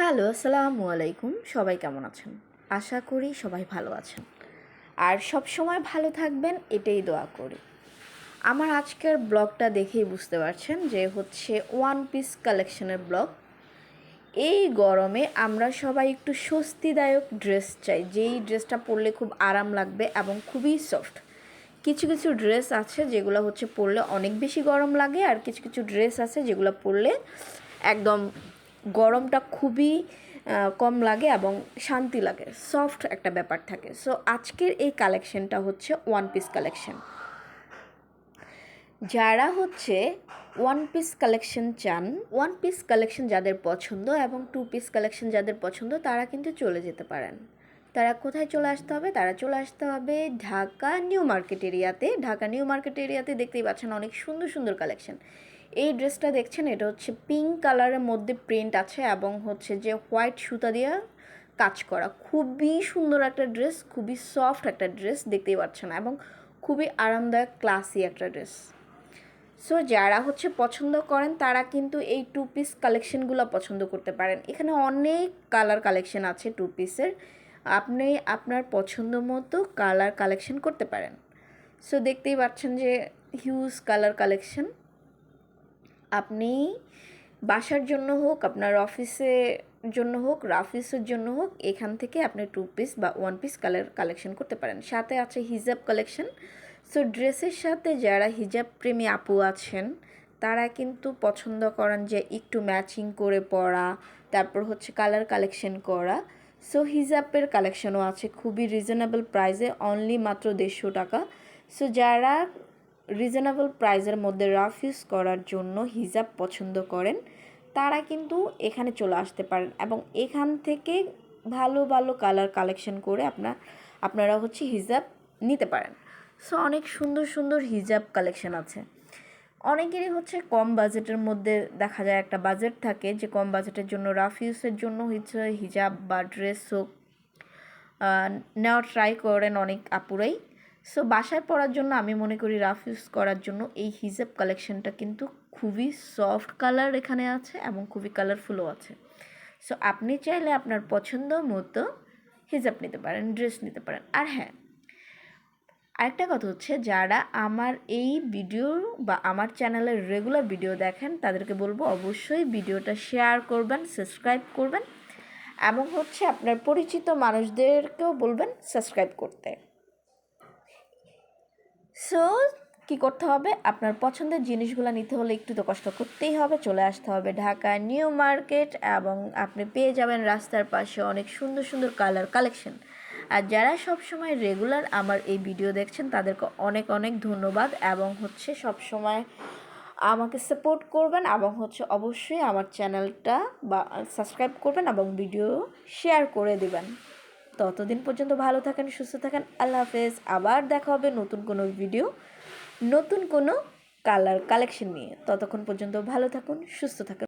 Hello, আসসালামু আলাইকুম। সবাই কেমন আছেন? আশা করি সবাই ভালো আছেন। আর সব সময় ভালো থাকবেন, এটাই দোয়া করি। আমার আজকের ব্লগটা দেখেই বুঝতে পারছেন যে হচ্ছে ওয়ান পিস কালেকশনের ব্লগ। এই গরমে আমরা সবাই একটু স্বস্তিদায়ক ড্রেস চাই। যেই ড্রেসটা পরলে খুব আরাম লাগবে এবং খুবই সফট কিছু কিছু ড্রেস আছে যেগুলো হচ্ছে পরলে অনেক বেশি গরম লাগে, আর কিছু কিছু ড্রেস আছে যেগুলো পরলে একদম গরমটা খুবই কম লাগে এবং শান্তি লাগে, সফট একটা ব্যাপার থাকে। সো আজকের এই কালেকশনটা হচ্ছে ওয়ান পিস কালেকশন। যারা হচ্ছে ওয়ান পিস কালেকশন চান ওয়ান পিস কালেকশন যাদের পছন্দ এবং টু পিস কালেকশন যাদের পছন্দ, তারা কিন্তু চলে যেতে পারেন। তারা কোথায় চলে আসতে হবে? তারা চলে আসতে হবে ঢাকা নিউ মার্কেট এরিয়াতে। ঢাকা নিউ মার্কেট এরিয়াতে দেখতেই পাচ্ছেন অনেক সুন্দর সুন্দর কালেকশন। এই ড্রেসটা দেখছেন, এটা হচ্ছে পিঙ্ক কালারের মধ্যে প্রিন্ট আছে এবং হচ্ছে যে হোয়াইট সুতা দিয়ে কাজ করা। খুবই সুন্দর একটা ড্রেস খুবই সফট একটা ড্রেস দেখতেই পাচ্ছেন এবং খুবই আরামদায়ক ক্লাসি একটা ড্রেস সো যারা হচ্ছে পছন্দ করেন, তারা কিন্তু এই টু পিস কালেকশনগুলো পছন্দ করতে পারেন। এখানে অনেক কালার কালেকশন আছে টু পিসের আপনি আপনার পছন্দ মতো কালার কালেকশন করতে পারেন। সো দেখতেই পাচ্ছেন যে হিউজ কালার কালেকশন আপনি বাসার জন্য হোক, আপনার অফিসে জন্য হোক, রাফিসের জন্য হোক, এখান থেকে আপনি টু পিস বা ওয়ান পিস কালার কালেকশন করতে পারেন। সাথে আছে হিজাব কালেকশন সো ড্রেসের সাথে যারা হিজাব প্রেমী আপু আছেন, তারা কিন্তু পছন্দ করেন যে একটু ম্যাচিং করে পরা, তারপর হচ্ছে কালার কালেকশন করা। সো হিজাবের কালেকশনও আছে খুবই রিজনেবল প্রাইসে অনলি মাত্র দেড়শো টাকা। সো যারা রিজনেবল প্রাইসের মধ্যে রাফ ইউজ করার জন্য হিজাব পছন্দ করেন। তারা কিন্তু এখানে চলে আসতে পারেন এবং এখান থেকে ভালো ভালো কালার কালেকশন করে আপনার আপনারা হচ্ছে হিজাব নিতে পারেন। সো অনেক সুন্দর সুন্দর হিজাব কালেকশন আছে। অনেকেরই হচ্ছে কম বাজেটের মধ্যে দেখা যায় একটা বাজেট থাকে যে কম বাজেটের জন্য রাফ ইউজের জন্য হচ্ছে হিজাব বা ড্রেস হোক। আহ, নেওয়ার ট্রাই করেন অনেক আপুরাই। সো বাসায় পরার জন্য আমি মনে করি রাফ ইউজ করার জন্য এই হিজাব কালেকশনটা কিন্তু খুবই সফট কালার এখানে আছে এবং খুবই কালারফুলও আছে। সো আপনি চাইলে আপনার পছন্দ মতো হিজাব নিতে পারেন ড্রেস নিতে পারেন। আর হ্যাঁ আরেকটা কথা হচ্ছে যারা আমার এই ভিডিও বা আমার চ্যানেলের রেগুলার ভিডিও দেখেন, তাদেরকে বলব অবশ্যই ভিডিওটা শেয়ার করবেন সাবস্ক্রাইব করবেন এবং হচ্ছে আপনার পরিচিত মানুষদেরকেও বলবেন সাবস্ক্রাইব করতে। সো কী করতে হবে? আপনার পছন্দের জিনিসগুলো নিতে হলে একটু তো কষ্ট করতেই হবে। চলে আসতে হবে ঢাকা নিউ মার্কেট এবং আপনি পেয়ে যাবেন রাস্তার পাশে অনেক সুন্দর সুন্দর কালার কালেকশন আর যারা সব সময় রেগুলার আমার এই ভিডিও দেখছেন, তাদেরকে অনেক অনেক ধন্যবাদ এবং হচ্ছে সব সময় আমাকে সাপোর্ট করবেন এবং হচ্ছে অবশ্যই আমার চ্যানেলটা বা সাবস্ক্রাইব করবেন এবং ভিডিও শেয়ার করে দিবেন। ততদিন পর্যন্ত ভালো থাকেন, সুস্থ থাকেন। আল্লাহ হাফেজ। আবার দেখা হবে নতুন কোনো ভিডিও নতুন কোনো কালার কালেকশন নিয়ে। ততক্ষণ পর্যন্ত ভালো থাকুন, সুস্থ থাকুন।